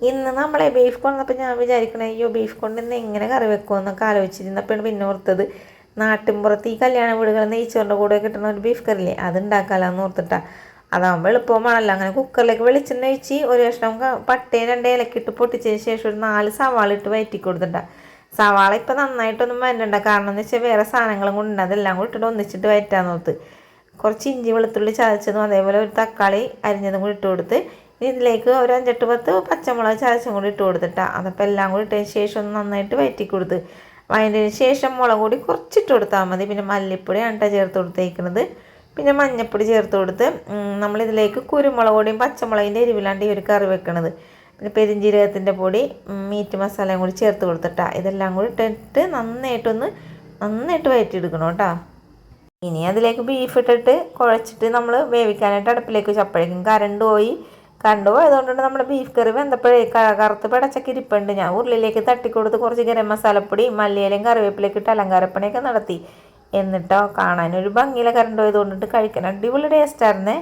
ഇന്ന് നമ്മളെ ബീഫ് കൊണ്ടപ്പോൾ ഞാൻ വിചാരിക്കണേ അയ്യോ ബീഫ് കൊണ്ട് ഇന്ന് എങ്ങനെ കറി വെക്കുമെന്നൊക്കെ ആലോചിച്ചിരുന്നപ്പോഴാണ് പിന്നെ ഓർത്തത് നാട്ടിൻപുറത്ത് ഈ കല്യാണ വീടുകളിൽ നെയ്ച്ചോറിന്റെ കൂടെ കിട്ടുന്ന ഒരു ബീഫ് കറിയില്ലേ അത് ഉണ്ടാക്കാമെന്ന് ഓർത്തിട്ടാ. അതാകുമ്പോൾ എളുപ്പമാണല്ലോ. അങ്ങനെ കുക്കറിലേക്ക് വെളിച്ചെണ്ണ ഒഴിച്ച് ഒരു കഷ്ണം പട്ടയും രണ്ട് ഇലക്കിട്ട് പൊട്ടിച്ചതിന് ശേഷം ഒരു നാല് സവാള ഇട്ട് വയറ്റി കൊടുത്തിട്ടാ. സവാള ഇപ്പം നന്നായിട്ടൊന്നും വരണ്ട കാരണം എന്ന് വെച്ചാൽ വേറെ സാധനങ്ങളും കൊണ്ടുണ്ട് അതെല്ലാം കൂടി ഇട്ടിട്ട് ഒന്നിച്ചിട്ട് വയറ്റാൻ കുറച്ച് ഇഞ്ചി വെളുത്തുള്ളി ചതച്ചതും അതേപോലെ ഒരു തക്കാളി അരിഞ്ഞതും കൂടി ഇട്ട് കൊടുത്ത് ഇതിലേക്ക് ഒരു അഞ്ചെട്ട് പത്ത് പച്ചമുളക് ചതച്ചും കൂടി ഇട്ട് കൊടുത്തിട്ടാണ് അതപ്പോൾ എല്ലാം കൂടി ഇട്ടതിന് ശേഷം ഒന്ന് നന്നായിട്ട് വയറ്റി കൊടുത്ത്. വയറ്റിന് ശേഷം മുളക് കൂടി കുറച്ചിട്ട് കൊടുത്താൽ മതി. പിന്നെ മല്ലിപ്പൊടിയാണ് കേട്ടോ ചേർത്ത് കൊടുത്തേക്കുന്നത് പിന്നെ മഞ്ഞൾപ്പൊടി ചേർത്ത് കൊടുത്ത് നമ്മളിതിലേക്ക് കുരുമുളക് പൊടിയും പച്ചമുളകിന്റെ എരിവിലാണ്ട് ഈ ഒരു കറി വെക്കണത്. പിന്നെ പെരിഞ്ജീരകത്തിന്റെ പൊടി മീറ്റ് മസാലയും കൂടി ചേർത്ത് കൊടുത്തിട്ടാണ് ഇതെല്ലാം കൂടി ഇട്ടിട്ട് നന്നായിട്ടൊന്ന് നന്നായിട്ട് വയറ്റിയെടുക്കണം കേട്ടോ. ഇനി അതിലേക്ക് ബീഫ് ഇട്ടിട്ട് കുഴച്ചിട്ട് നമ്മൾ വേവിക്കാനായിട്ട് അടുപ്പിലേക്ക് വെച്ച് കരണ്ട് പോയി. കറണ്ട് അതുകൊണ്ട് നമ്മുടെ ബീഫ് കറി വെന്തപ്പോഴേ കറുത്ത് പിടച്ചക്കിരിപ്പുണ്ട് ഞാൻ ഉരുളിലേക്ക് തട്ടിക്കൊടുത്ത് കുറച്ച് ഗരം മസാലപ്പൊടി മല്ലിയിലയും കറിവേപ്പിലേക്ക് ഇട്ട് അലങ്കാരപ്പണിയൊക്കെ നടത്തി. എന്നിട്ടോ കാണാനൊരു ഭംഗിയിലെ കറണ്ട് പോയത് കൊണ്ടിട്ട് കഴിക്കാൻ അടിപൊളി ടേസ്റ്റായിരുന്നേ